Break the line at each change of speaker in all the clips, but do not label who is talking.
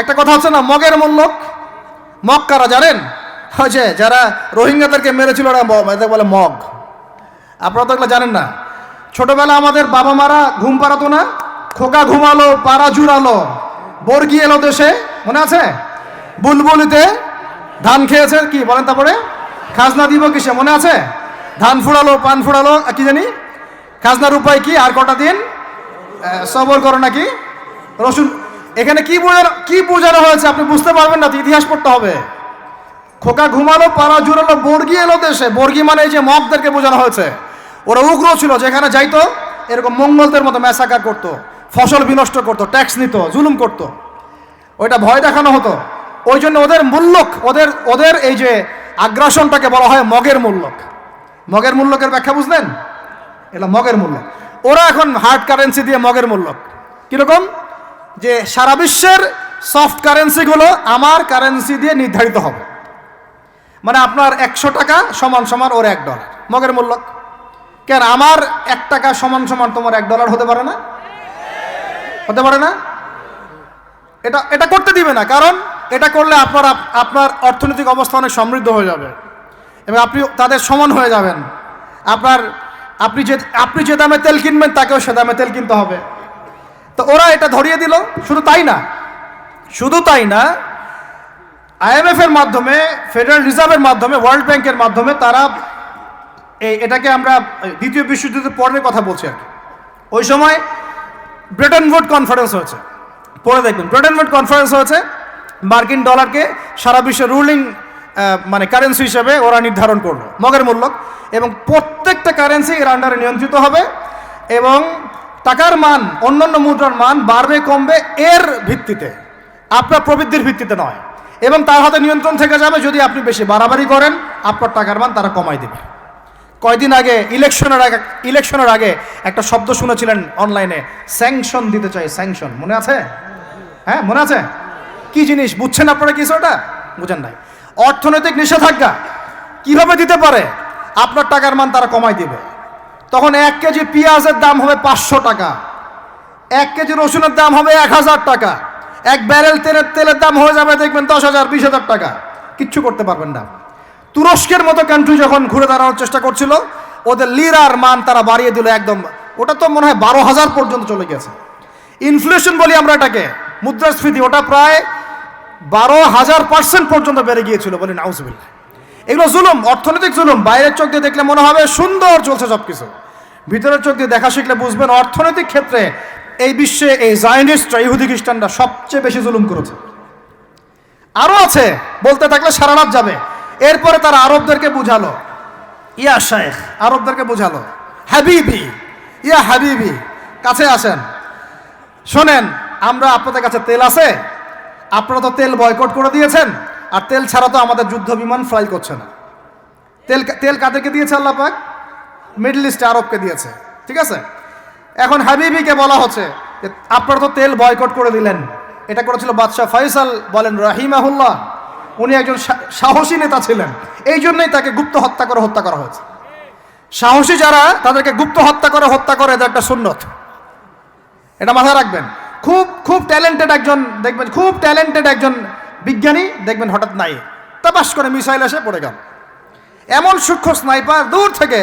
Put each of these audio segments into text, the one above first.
একটা কথা হচ্ছে না, মগের মূল্যক মগ। কারা জানেন? হয়েছে যারা রোহিঙ্গাদেরকে মেরেছিল এদের বলে মগ। আপনারা তো এগুলো জানেন না। ছোটবেলা আমাদের বাবা মারা ঘুম পাড়াতো না, খোকা ঘুমালো, পাড়া জুড়ালো, বর্গি এলো দেশে, মনে আছে? বুলবুলিতে ধান খেয়েছে, কি বলেন তারপরে? খাজনা দিব কিসে, মনে আছে? ধান ফুড়ালো, পান ফুড়ালো কি জানি? খাজনার উপায় কি? আর কটা দিন? সবর করো নাকি? রসুন এখানে কি বোঝানো কি বোঝানো হয়েছে আপনি বুঝতে পারবেন না, তো ইতিহাস পড়তে হবে। খোকা ঘুমালো, পাড়া জুড়ালো, বর্গি এলো দেশে। বর্গি মানে এই যে মগদেরকে বোঝানো হয়েছে। ওরা উগ্র ছিল, যেখানে যাইতো, এরকম মঙ্গলদের মতো ম্যাসাকার করতো, ফসল বিনষ্ট করতো, ট্যাক্স নিত, জুলুম করতো। ওইটা ভয় দেখানো হতো। ওই জন্য ওদের মূল্যক, ওদের ওদের এই যে আগ্রাসনটাকে বলা হয় মগের মূল্যক। মগের মূল্যকের ব্যাখ্যা বুঝলেন? এটা মগের মূল্য ওরা এখন হার্ড কারেন্সি দিয়ে মগের মূল্যক। কীরকম? যে সারা বিশ্বের সফট কারেন্সিগুলো আমার কারেন্সি দিয়ে নির্ধারিত হবে। মানে আপনার একশো টাকা সমান সমান ওর এক ডলার মগের মূল্য। কেন? আমার এক টাকা সমান সমান তোমার এক ডলার হতে পারে না? হতে পারে না? এটা এটা করতে দিবে না। কারণ এটা করলে আপনার আপ- আপনার অর্থনৈতিক অবস্থা অনেক সমৃদ্ধ হয়ে যাবে। এবং আপনি তাদের সমান হয়ে যাবেন। আপনার, আপনি যে আপনি যে দামে তেল কিনবেন, তাকেও সে দামে তেল কিনতে হবে। তো ওরা এটা ধরিয়ে দিল। শুধু তাই না, শুধু তাই না আইএমএফ এর মাধ্যমে ফেডারেল রিজার্ভের মাধ্যমে ওয়ার্ল্ড ব্যাংকের মাধ্যমে তারা এই এটাকে আমরা দ্বিতীয় বিশ্বযুদ্ধের পরের কথা বলছি আর। ওই সময় ব্রিটেন ভোট কনফারেন্স হয়েছে। পরে দেখবেন ব্রিটেন ভোট কনফারেন্স হয়েছে। মার্কিন ডলারকে সারা বিশ্বের রুলিং মানে কারেন্সি হিসেবে ওরা নির্ধারণ করল, মগের মূল্য। এবং প্রত্যেকটা কারেন্সি এর আন্ডারে নিয়ন্ত্রিত হবে। এবং টাকার মান, অন্যান্য মুদ্রার মান বাড়বে, কমবে এর ভিত্তিতে। আপনার প্রবৃদ্ধির ভিত্তিতে নয়। এবং তার হাতে নিয়ন্ত্রণ থেকে যাবে যদি আপনি বেশি বাড়াবাড়ি করেন, আপনার টাকার মান তারা কমাই দেবে। কয়দিন আগে ইলেকশনের আগে ইলেকশনের আগে একটা শব্দ শুনেছিলেন অনলাইনে, স্যাংশন দিতে চাই, স্যাংশন। মনে আছে? হ্যাঁ মনে আছে? কি জিনিস, বুঝছেন আপনারা কিছু ওটা বুঝেন নাই। অর্থনৈতিক নিষেধাজ্ঞা কীভাবে দিতে পারে? আপনার টাকার মান তারা কমাই দিবে। তখন এক কেজি পেঁয়াজের দাম হবে পাঁচশো টাকা। এক কেজি রসুনের দাম হবে এক হাজার টাকা। এক ব্যারেল তেলের তেলের দাম হয়ে যাবে দেখবেন দশ হাজার, বিশ হাজার টাকা। কিচ্ছু করতে পারবেন না। তুরস্কের মতো কান্ট্রি যখন ঘুরে দাঁড়ানোর চেষ্টা করছিল, ওদের লিরার মান তারা বাড়িয়ে দিল একদম। ওটা তো মনে হয় বারো হাজার পর্যন্ত চলে গেছে। ইনফ্লেশন বলি আমরা এটাকে, মুদ্রাস্ফীতি, ওটা প্রায় বারো হাজার পার্সেন্ট পর্যন্ত বেড়ে গিয়েছিল বলি নাউজবিল্লা এগুলো জুলুম, অর্থনৈতিক জুলুম। বাইরের চোখ দিয়ে দেখলে মনে হবে সুন্দর চলছে সব কিছু ভিতরের চোখ দিয়ে দেখা শিখলে বুঝবেন অর্থনৈতিক ক্ষেত্রে এই বিশ্বে এই জায়নিস্টরা ইহুদি খ্রিস্টানরা সবচেয়ে বেশি জুলুম করেছে। আরও আছে, বলতে থাকলে সারা রাত যাবে। এরপরে তারা আরবদেরকে বুঝালো। ইয়া শেখ আরবদেরকে বুঝালো। হাবিবি, ইয়া হাবিবি, কাছে আসেন। শোনেন, আমরা আপনাদের কাছে তেল আছে। আপনারা তো তেল বয়কট করে দিয়েছেন। আর তেল ছাড়া তো আমাদের যুদ্ধ বিমান ফ্লাই করছে না। তেল তেল কাদেরকে দিয়েছে আল্লাহ পাক? মিডল ইস্টে আরবকে দিয়েছে। ঠিক আছে? এখন হাবিবিকে বলা হচ্ছে যে, আপনারা তো তেল বয়কট করে দিলেন। এটা করেছিল বাদশাহ ফয়সাল, বলেন রাহিমাহুল্লাহ। উনি একজন সাহসী নেতা ছিলেন। এই জন্যই তাকে গুপ্ত হত্যা করে হত্যা করা হয়েছে। সাহসী যারা, তাদেরকে গুপ্ত হত্যা করে হত্যা করে এটা একটা সুন্নত। এটা মাথায় রাখবেন। খুব খুব ট্যালেন্টেড একজন, দেখবেন, খুব ট্যালেন্টেড একজন বিজ্ঞানী, দেখবেন হঠাৎ নাই। তাপাস করে মিসাইল এসে পড়ে গেল। এমন সূক্ষ্ম স্নাইপার দূর থেকে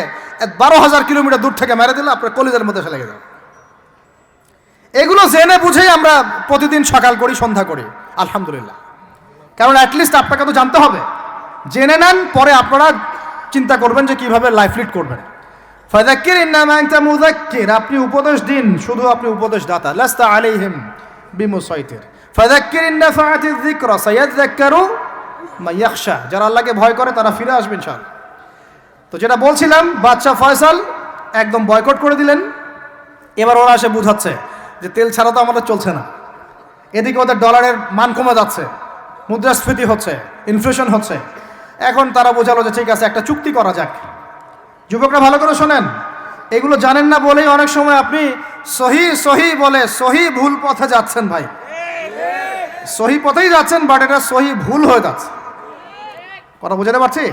বারো হাজার কিলোমিটার দূর থেকে মেরে দিলে, আপনার কলিজের মধ্যে ফেলে গেল। এগুলো জেনে বুঝেই আমরা প্রতিদিন সকাল করি, সন্ধ্যা করি, আলহামদুলিল্লাহ। কারণ অ্যাটলিস্ট আপনাকে তো জানতে হবে। জেনে নেন, পরে আপনারা চিন্তা করবেন যে কীভাবে লাইফ লিড করবেন। ফাদাক্কির ইন্নামা আনতা মুযাক্কির, আপনি উপদেশ দিন, শুধু আপনি উপদেশ দাতা লাস্তা আলাইহিম বিমুসাইতির। ফাদাক্কির ইন্নাফাআতি যিকরা সায়াযাক্কারু মা ইয়াখশা। যারা আল্লাহকে ভয় করে, তারা ফিরে আসবে ইনশাআল্লাহ। তো যেটা বলছিলাম, বাদশাহ ফয়সাল একদম বয়কট করে দিলেন। এবার ওরা এসে বুঝাচ্ছে যে তেল ছাড়া তো আমাদের চলছে না। এদিকে ওদের ডলারের মান কমে যাচ্ছে, মুদ্রাস্ফীতি হচ্ছে ইনফ্লেশন হচ্ছে। এখন তারা বোঝালো যে ঠিক আছে, একটা চুক্তি করা যাক। যুবকরা ভালো করে শোনেন, এগুলো জানেন না বলেই অনেক সময় আপনি সহি সহি বলে সহি ভুল পথে যাচ্ছেন ভাই। সহি পথেই যাচ্ছেন বাট এটা সহি ভুল হয়ে যাচ্ছে। কথা বুঝাতে পারছি?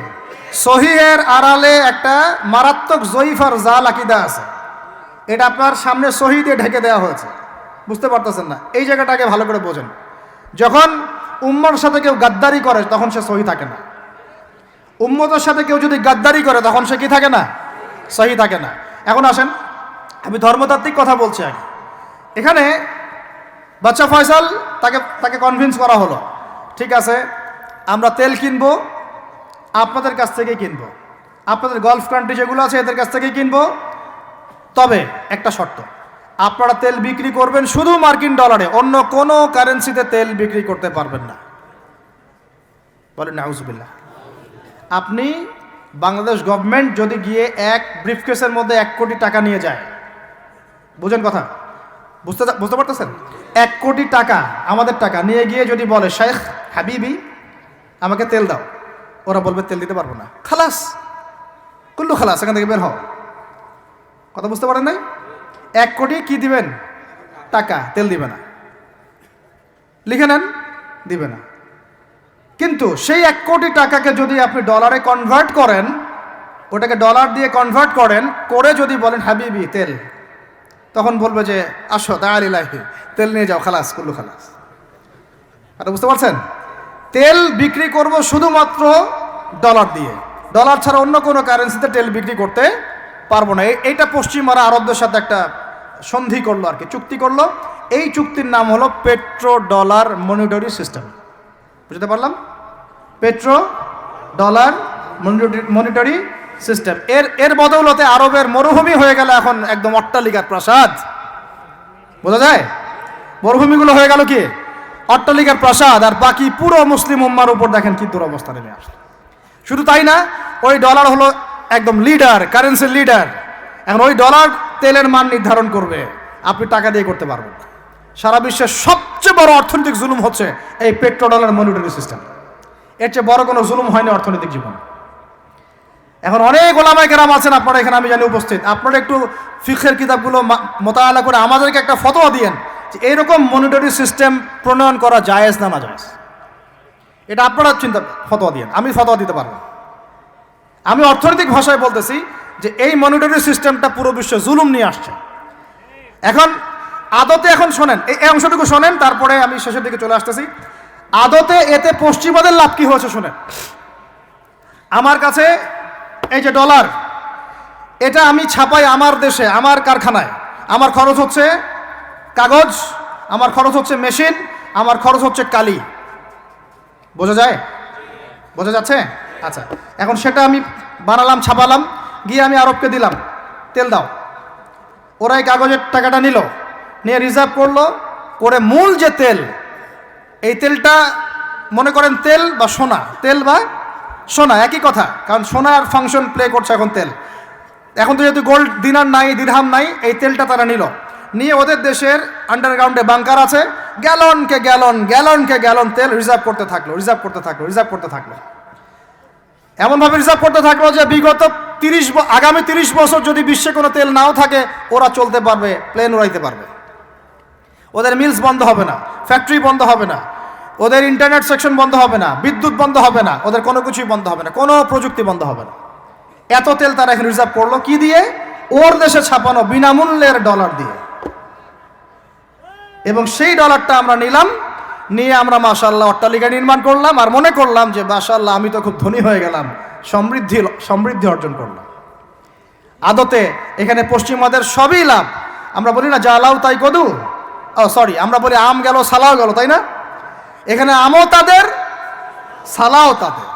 সহিহের আড়ালে একটা মারাত্মক জয়ীফার জাল আকিদা আছে। এটা আপনার সামনে সহি দিয়ে ঢেকে দেওয়া হয়েছে। বুঝতে পারতেছেন না? এই জায়গাটাকে ভালো করে বোঝেন। যখন উম্মার সাথে কেউ গাদ্দারি করে, তখন সে সহি থাকে না। উম্মতের সাথে কেউ যদি গাদ্দারি করে, তখন সে কি থাকে না? সহি থাকে না। এখন আসেন, আমি ধর্মতাত্ত্বিক কথা বলছি আগে। এখানে বাচ্চা ফয়সাল, তাকে তাকে কনভিন্স করা হলো। ঠিক আছে, আমরা তেল কিনবো, আপনাদের কাছ থেকেই কিনবো। আপনাদের গলফ কান্ট্রি যেগুলো আছে, এদের কাছ থেকেই কিনবো। তবে একটা শর্ত, আপনারা তেল বিক্রি করবেন শুধু মার্কিন ডলারে, অন্য কোনো কারেন্সিতে তেল বিক্রি করতে পারবেন না। বলেন, নাউজুবিল্লাহ। আপনি বাংলাদেশ গভর্নমেন্ট যদি গিয়ে এক ব্রিফকেসের মধ্যে এক কোটি টাকা নিয়ে যায়, বুঝেন কথা? বুঝতে বুঝতে পারতেছেন? এক কোটি টাকা, আমাদের টাকা নিয়ে গিয়ে যদি বলে শেখ হাবিবি, আমাকে তেল দাও। ওরা বলবে, তেল দিতে পারব না। খালাস। কুল্লু খালাস, এখান থেকে বের হও। কথা বুঝতে পারেন নাই? এক কোটি কি দিবেন? টাকা, তেল দিবে না। লিখে নেন, দিবে না। কিন্তু সেই এক কোটি টাকাকে যদি আপনি ডলারে কনভার্ট করেন, ওটাকে ডলার দিয়ে কনভার্ট করেন, করে যদি বলেন, হাবিবি, তেল। তখন বলবে যে, আসো তাড়ালি লাইফে তেল নিয়ে যাও, খালাস, কুল্লু খালাস। আর বুঝতে পারছেন? তেল বিক্রি করব শুধুমাত্র ডলার দিয়ে। ডলার ছাড়া অন্য কোনো কারেন্সিতে তেল বিক্রি করতে পারব না। এইটা পশ্চিমারা আরবদের সাথে একটা সন্ধি করল আর কি, চুক্তি করল। এই চুক্তির নাম হলো পেট্রো ডলার মনিটরি সিস্টেম বুঝতে পারলাম? Petro dollar monetary monetary system. এর এর বদৌলতে আরবের মরুভূমি হয়ে গেল এখন একদম অট্টালিকার প্রাসাদ। বোঝা যায়? মরুভূমিগুলো হয়ে গেল কি? অট্টালিকার প্রাসাদ। আর বাকি পুরো মুসলিম উম্মার উপর দেখেন কি দুরবস্থা নেমে আসলো শুধু তাই না, ওই ডলার হলো একদম লিডার, কারেন্সির লিডার। এখন ওই ডলার তেলের মান নির্ধারণ করবে। আপনি টাকা দিয়ে করতে পারবেন সারা বিশ্বের সবচেয়ে বড় অর্থনৈতিক জুলুম হচ্ছে এই পেট্রো ডলার মনিটরি সিস্টেম। এর চেয়ে বড় কোনো জুলুম হয়নি অর্থনৈতিক জীবনে। এখন অনেক ওলামাই কেরাম আছেন, আপনারা এখানে আমি জানি উপস্থিত। আপনারা একটু ফিখের কিতাবগুলো মোতায়েলা করে আমাদেরকে একটা ফতোয়া দিয়েন যে এইরকম মনিটরি সিস্টেম প্রণয়ন করা জায়েজ না না জায়েজ এটা আপনারা চিন্তা, ফতোয়া দিয়েন, আমি ফতোয়া দিতে পারব আমি অর্থনৈতিক ভাষায় বলতেছি যে এই মনিটরি সিস্টেমটা পুরো বিশ্বে জুলুম নিয়ে আসছে। এখন আদতে এখন শোনেন, এই অংশটুকু শোনেন, তারপরে আমি শেষের দিকে চলে আসতেছি। আদতে এতে পশ্চিমাদের লাভ কি হয়েছে শোনেন। আমার কাছে এই যে ডলার, এটা আমি ছাপাই আমার দেশে, আমার কারখানায়। আমার খরচ হচ্ছে কাগজ, আমার খরচ হচ্ছে মেশিন, আমার খরচ হচ্ছে কালি। বোঝা যায়? বোঝা যাচ্ছে? আচ্ছা এখন সেটা আমি বানালাম, ছাপালাম, গিয়ে আমি আরবকে দিলাম। তেল দাও। ওরা এই কাগজের টাকাটা নিল, নিয়ে রিজার্ভ করল, করে মূল যে তেল, এই তেলটা মনে করেন তেল বা সোনা, তেল বা সোনা, একই কথা, কারণ সোনার ফাংশন প্লে করছে এখন তেল। এখন তো যেহেতু গোল্ড দিনার নাই দিরহাম নাই, এই তেলটা তারা নিল। নিয়ে ওদের দেশের আন্ডারগ্রাউন্ডে বাংকার আছে। গ্যালনকে গ্যালন গ্যালনকে গ্যালন তেল রিজার্ভ করতে থাকল রিজার্ভ করতে থাকল রিজার্ভ করতে থাকল। এমনভাবে রিজার্ভ করতে থাকল যে বিগত তিরিশ আগামী তিরিশ বছর যদি বিশ্বে কোনো তেল নাও থাকে, ওরা চলতে পারবে প্লেন উড়াইতে পারবে। ওদের মিলস বন্ধ হবে না ফ্যাক্টরি বন্ধ হবে না। ওদের ইন্টারনেট সেকশন বন্ধ হবে না, বিদ্যুৎ বন্ধ হবে না, ওদের কোনো কিছুই বন্ধ হবে না, কোনো প্রযুক্তি বন্ধ হবে না। এত তেল তারা এখন রিজার্ভ করল কি দিয়ে? ওর দেশে ছাপানো বিনামূল্যের ডলার দিয়ে। এবং সেই ডলারটা আমরা নিলাম, নিয়ে আমরা মাশাল্লাহ অট্টালিকা নির্মাণ করলাম আর মনে করলাম যে মাশাল্লাহ আমি তো খুব ধনী হয়ে গেলাম, সমৃদ্ধি সমৃদ্ধি অর্জন করলাম। আদতে এখানে পশ্চিমাদের সবই লাভ। আমরা বলি না লাউ তাই কদু। ও সরি আমরা বলি, আম গেল সালাও গেল, তাই না? এখানে আমও তাদের, সালাও তাদের।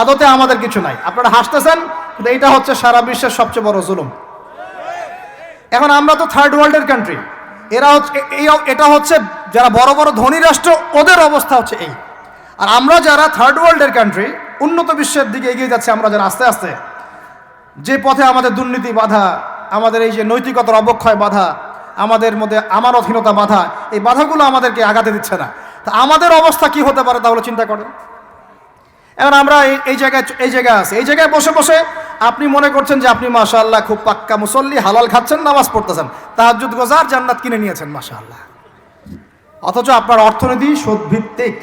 আদতে আমাদের কিছু নাই। আপনারা হাসতেছেন, কিন্তু এইটা হচ্ছে সারা বিশ্বের সবচেয়ে বড় জুলুম। এখন আমরা তো থার্ড ওয়ার্ল্ডের কান্ট্রি এরা হচ্ছে এটা হচ্ছে যারা বড় বড় ধনী রাষ্ট্র, ওদের অবস্থা হচ্ছে এই। আর আমরা যারা থার্ড ওয়ার্ল্ডের কান্ট্রি উন্নত বিশ্বের দিকে এগিয়ে যাচ্ছে, আমরা যারা আস্তে আস্তে, যে পথে আমাদের দুর্নীতি বাধা, আমাদের এই যে নৈতিকতার অবক্ষয় বাধা, আমাদের মধ্যে আমানতহীনতা বাধা, এই বাধাগুলো আমাদেরকে আগাতে দিচ্ছে না। তা আমাদের অবস্থা কি হতে পারে তাহলে চিন্তা করেন। এখন আমরা এই- জায়গায়, এই জায়গায় আছি। এই জায়গায় বসে বসে আপনি মনে করছেন যে আপনি মাশাআল্লাহ খুব পাক্কা মুসল্লি, হালাল খাচ্ছেন, নামাজ পড়তেছেন। তাহাজ্জুদ, গোজার জান্নাত কিনে নিয়েছেন মাশাআল্লাহ। অথচ আপনার অর্থনীতি সুদভিত্তিক।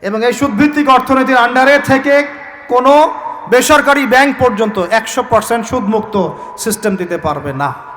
এবং এই সুদভিত্তিক অর্থনীতির আন্ডারে থেকে কোনো বেসরকারি ব্যাংক পর্যন্ত একশো পার্সেন্ট সুদমুক্ত সিস্টেম দিতে পারবে না।